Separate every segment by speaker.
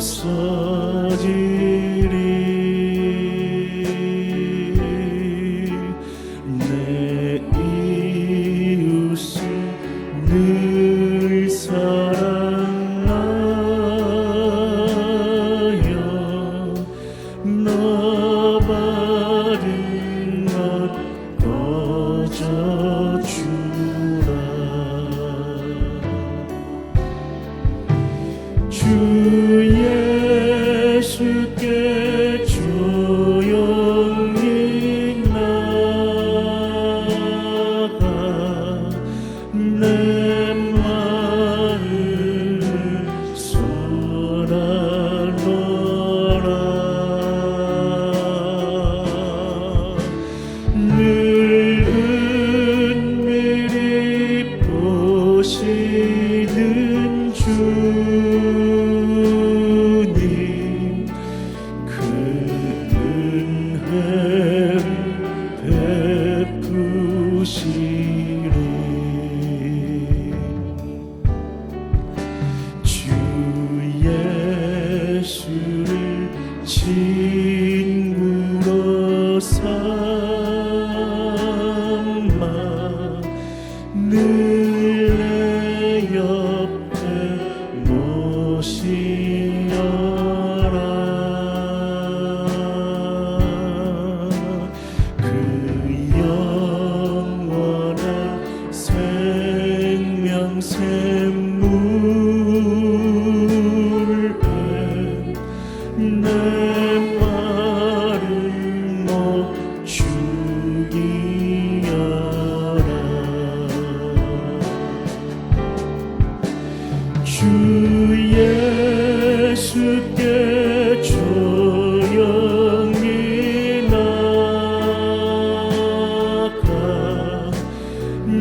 Speaker 1: 없어지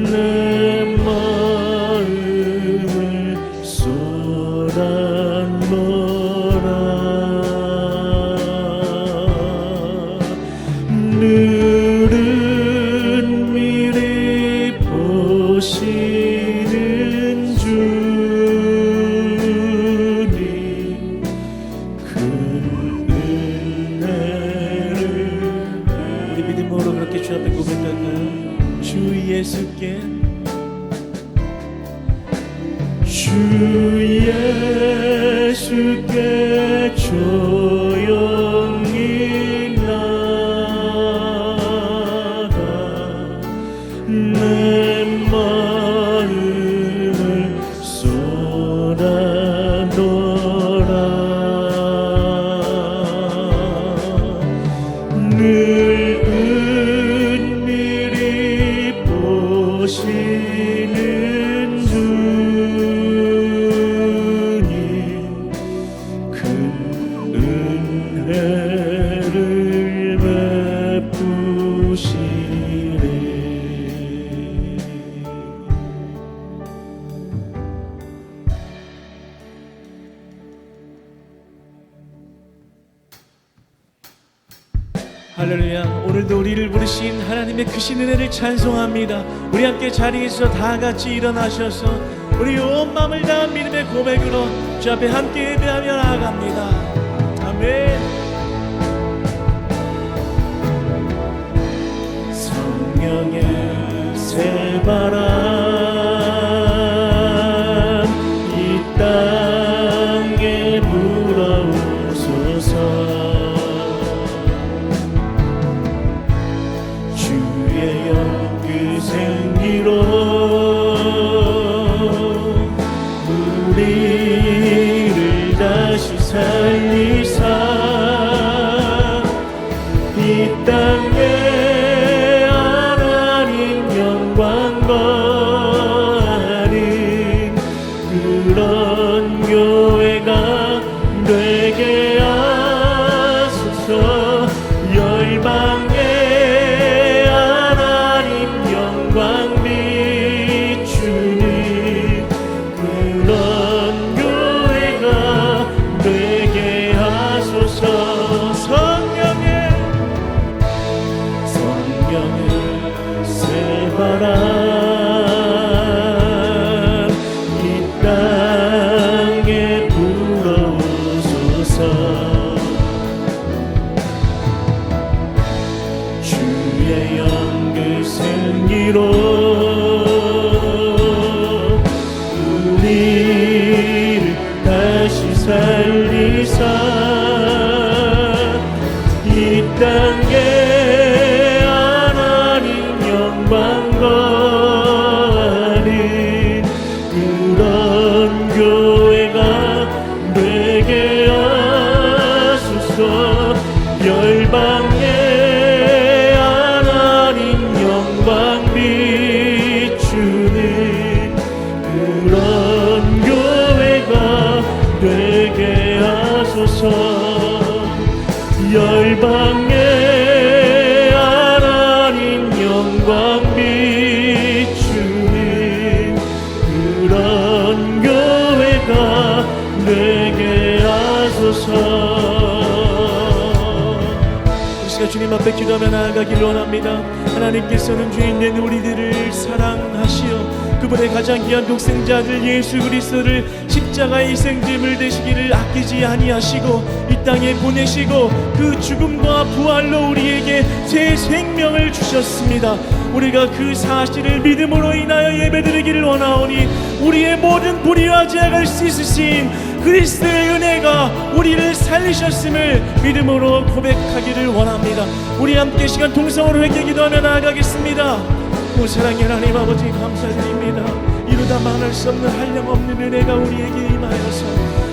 Speaker 1: 내 오늘도 우리를 부르신 하나님의 크신 은혜를 찬송합니다. 우리 함께 자리에서 다 같이 일어나셔서 우리 온 마음을 다한 믿음의 고백으로 주 앞에 함께 예배하며 나아갑니다. 아멘. 성령의 새바람 생 하소서. 열방에 하나님 영광 비추는 그런 교회가 되게 하소서. 이 시간 주님 앞에 기도하며 나아가길 원합니다. 하나님께서는 주인 된 우리들을 사랑하시어 그분의 가장 귀한 독생자들 예수 그리스도를 십자가의 희생제물 되시기를 아끼지 아니하시고 이 땅에 보내시고 그 죽음과 부활로 우리에게 새 생명을 주셨습니다 우리가 그 사실을 믿음으로 인하여 예배드리기를 원하오니 우리의 모든 불의와 죄악을 씻으신 그리스도의 은혜가 우리를 살리셨음을 믿음으로 고백하기를 원합니다. 우리 함께 시간 동성으로 회개 기도하며 나아가겠습니다. 오 사랑의 하나님 아버지 감사드립니다. 이루다 말할 수 없는 한량없는 은혜가 우리에게 임하여서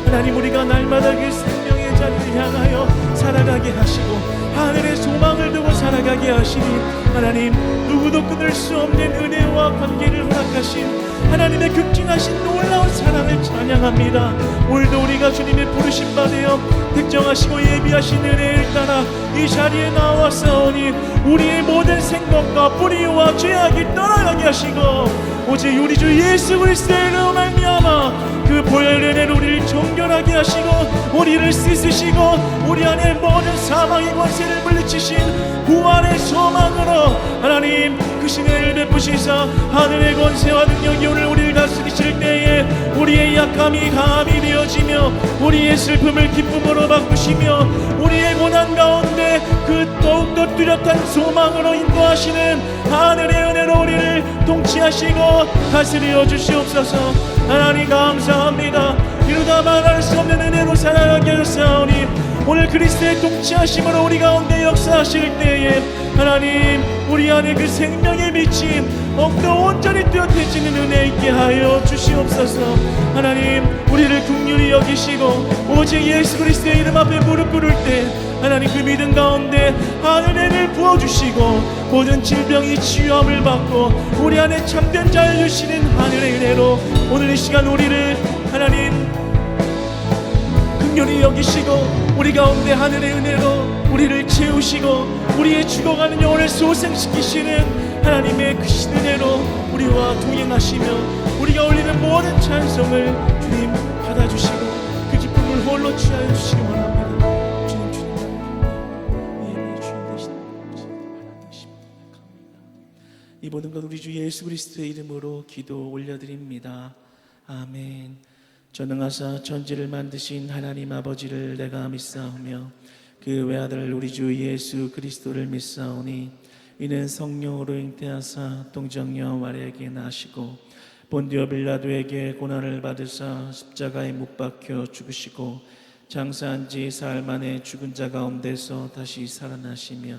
Speaker 1: 하나님 우리가 날마다 그 생명의 자리를 향하여 살아가게 하시고 하늘의 소망을 두고 살아가게 하시니 하나님 누구도 끊을 수 없는 은혜와 관계를 허락하신 하나님의 극진하신 놀라운 사랑을 찬양합니다. 오늘도 우리가 주님의 부르심 받으여 특정하시고 예비하신 은혜를 따라 이 자리에 나왔사오니 우리의 모든 생각과 뿌리와 죄악이 떠나가게 하시고 오직 우리 주 예수 그리스도로 말미암아 그 보혈 은혜로 우리를 정결하게 하시고 우리를 씻으시고 우리 안에 모든 사망의 권세를 물리치신 구원의 소망으로 하나님 그 신을 베푸시사 하늘의 권세와 능력이 오늘 우리를 다스리실 때에 우리의 약함이 감이 되어지며 우리의 슬픔을 기쁨으로 바꾸시며 우리의 고난 가운데 그 더욱더 뚜렷한 소망으로 인도하시는 하늘의 은혜로 우리를 통치하시고 다스려 주시옵소서. 하나님 감사합니다. 이루다 말할 수 없는 은혜로 살아가게 하사오니 오늘 그리스도의 통치하심으로 우리 가운데 역사하실 때에 하나님 우리 안에 그 생명의 빛이 더욱더 온전히 뚜렷해지는 은혜 있게 하여 주시옵소서. 하나님 우리를 국률이 여기시고 오직 예수 그리스도의 이름 앞에 무릎 꿇을 때 하나님 그 믿음 가운데 하늘을 부어주시고 모든 질병이 치유함을 받고 우리 안에 참된 자유 주시는 하늘의 은혜로 오늘 이 시간 우리를 하나님 긍휼히 여기시고 우리 가운데 하늘의 은혜로 우리를 채우시고 우리의 죽어가는 영혼을 소생시키시는 하나님의 크신 은혜로 우리와 동행하시며 우리가 올리는 모든 찬송을 주님 받아주시고 그 기쁨을 홀로 취하여 주시기 원합니다 이 모든 것 우리 주 예수 그리스도의 이름으로 기도 올려드립니다. 아멘. 전능하사 천지를 만드신 하나님 아버지를 내가 믿사오며 그 외아들 우리 주 예수 그리스도를 믿사오니 이는 성령으로 잉태하사 동정녀 마리에게 나시고 본디오 빌라도에게 고난을 받으사 십자가에 못 박혀 죽으시고 장사한 지 사흘 만에 죽은 자 가운데서 다시 살아나시며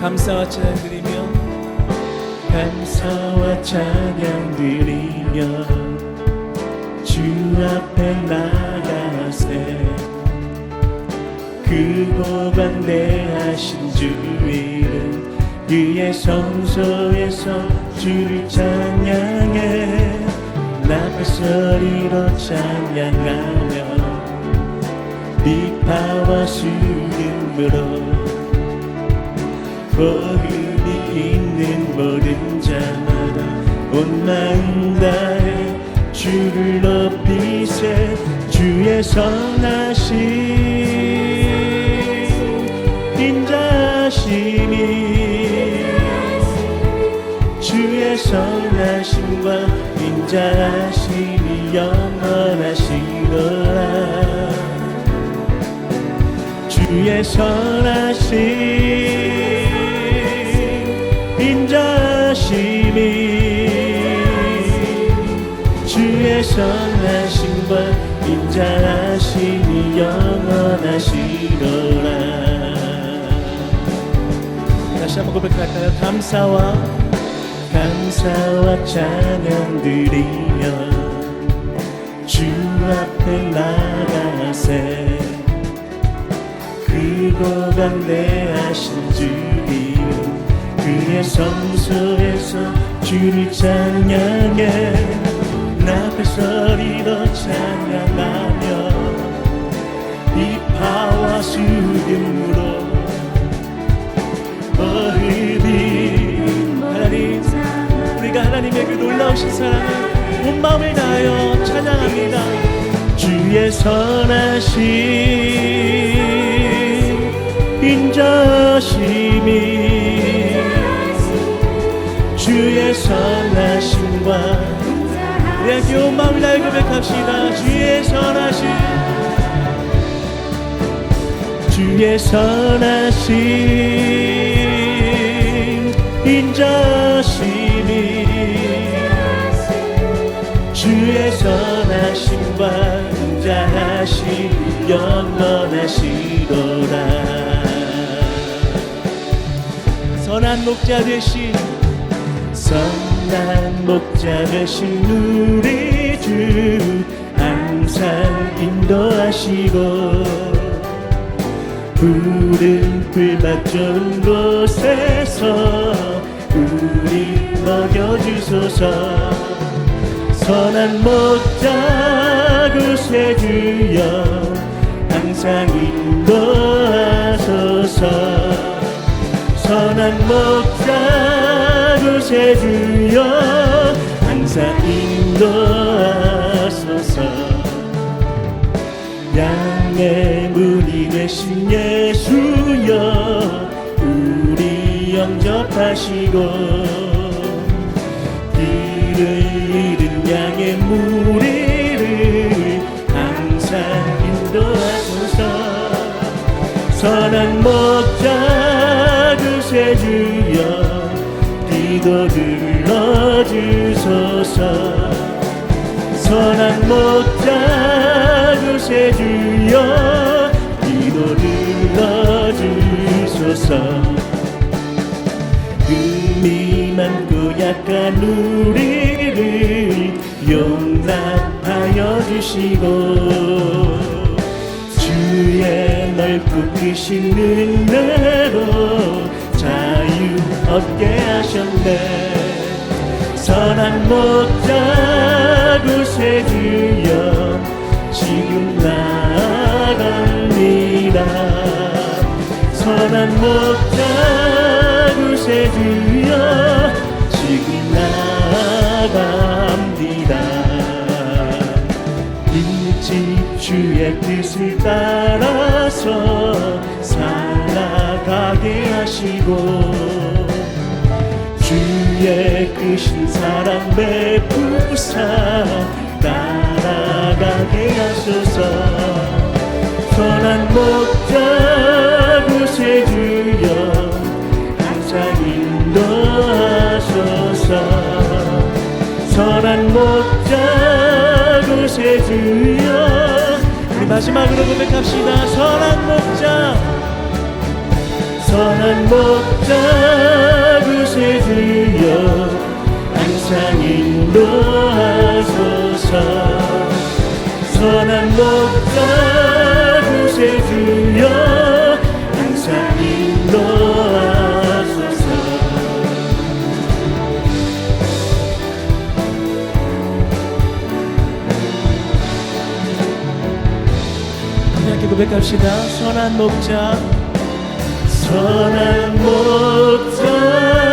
Speaker 1: 감사와 찬양 드리며 감사와 찬양 드리며 주 앞에 나가세. 크고 간대하신 주 이름 그의 성소에서 주를 찬양해. 나팔 소리로 찬양하며 비파와 수금으로 복음이 있는 모든 자마다 온 마음 다해 주를 높이세 주의 선하심. 인자심이 주의 선하심과 인자심이 영원하시도다 주의 선하심 인자심이 주의 선하심과 인자심이 영원하시도라. 다시 한번 고백할까요? 감사와 감사와 찬양 드리며 주 앞에 나가세. 크고 간대하신 주 그의 성소에서 주를 찬양해. 나팔 소리로 찬양하며 비파와 수금으로 어휘비 하나님 우리가 하나님의 그 놀라우신 사랑을 온 마음을 다하여 찬양합니다. 주의 선하심 인자심이 주의 선하심과 우리 함께 온 마음을 다해 고백합시다. 주의 선하심. 주의 선하심. 인자심이 주의 선하심과 인자하심 영원하시도다. 선한 목자 되신 선한 목자 되신 우리 주 항상 인도하시고 푸른 좋은 곳에서 우리 먹여주소서. 선한 목자 구세주여 항상 인도하소서. 선한 목자 구세주여 항상 인도하소서. 양의 문이 되신 예수여 우리 영접하시고 길을 잃은 양의 무리를 항상 인도하소서. 선한 목자 구세주여 기도 들러주소서. 선한 목자 구세주여. 기도 들러주소서. 금이 많고 약한 우리를 용납하여 주시고. 주의 넓고 크신 은혜로 얻게 하셨네. 선한 목자 구세주여 지금 나아갑니다. 선한 목자 구세주여 지금 나아갑니다. 일찍 주의 뜻을 따라서 살 아가게 하시고 주의 크신 사랑 베푸사 따라가게 하소서. 선한 목자 구세주여 항상 인도하소서. 선한 목자 구세주여. 우리 마지막으로 고백합시다. 선한 목자 선한 목자 구세주여 항상 인도하소서. 선한 목자 구세주여 항상 인도하소서. 함께 고백합시다. 선한 목자 선한 목자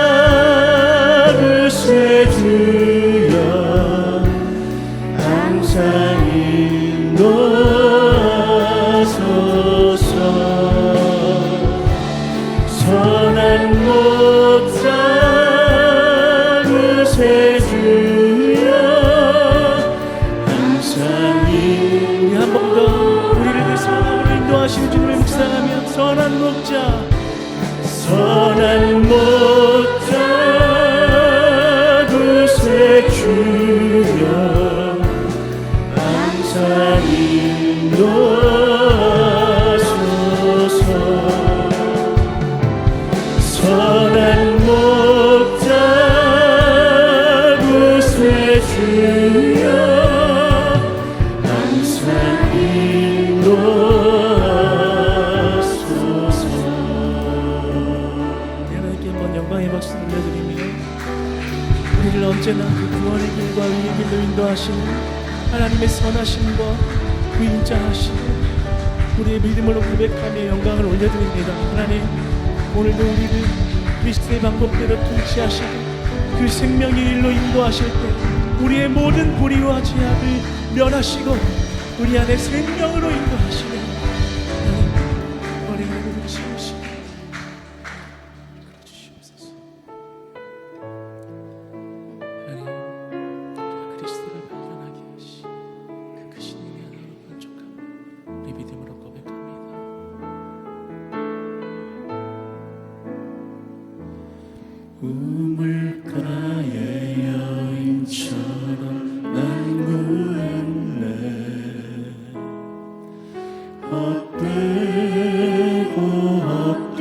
Speaker 1: 오늘도 우리를 그리스도의 방법대로 통치하시고 그 생명의 일로 인도하실 때 우리의 모든 불의와 죄악을 멸하시고 우리 안에 생명으로 인도하시는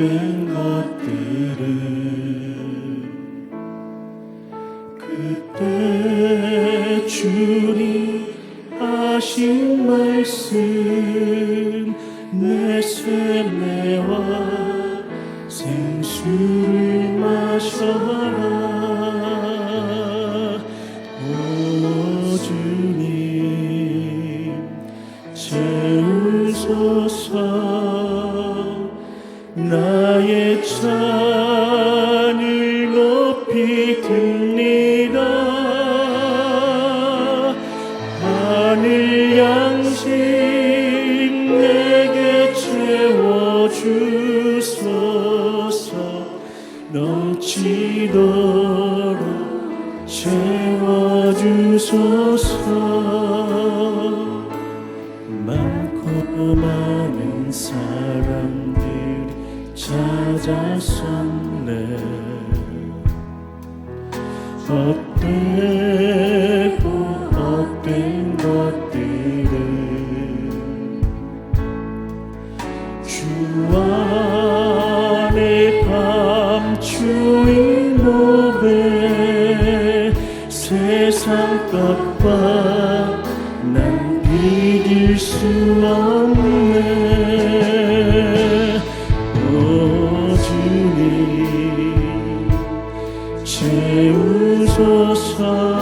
Speaker 1: 헛된 것들 주소서 넘치도록 채워주소서 이길 수 없네. 오 주님 채우소서.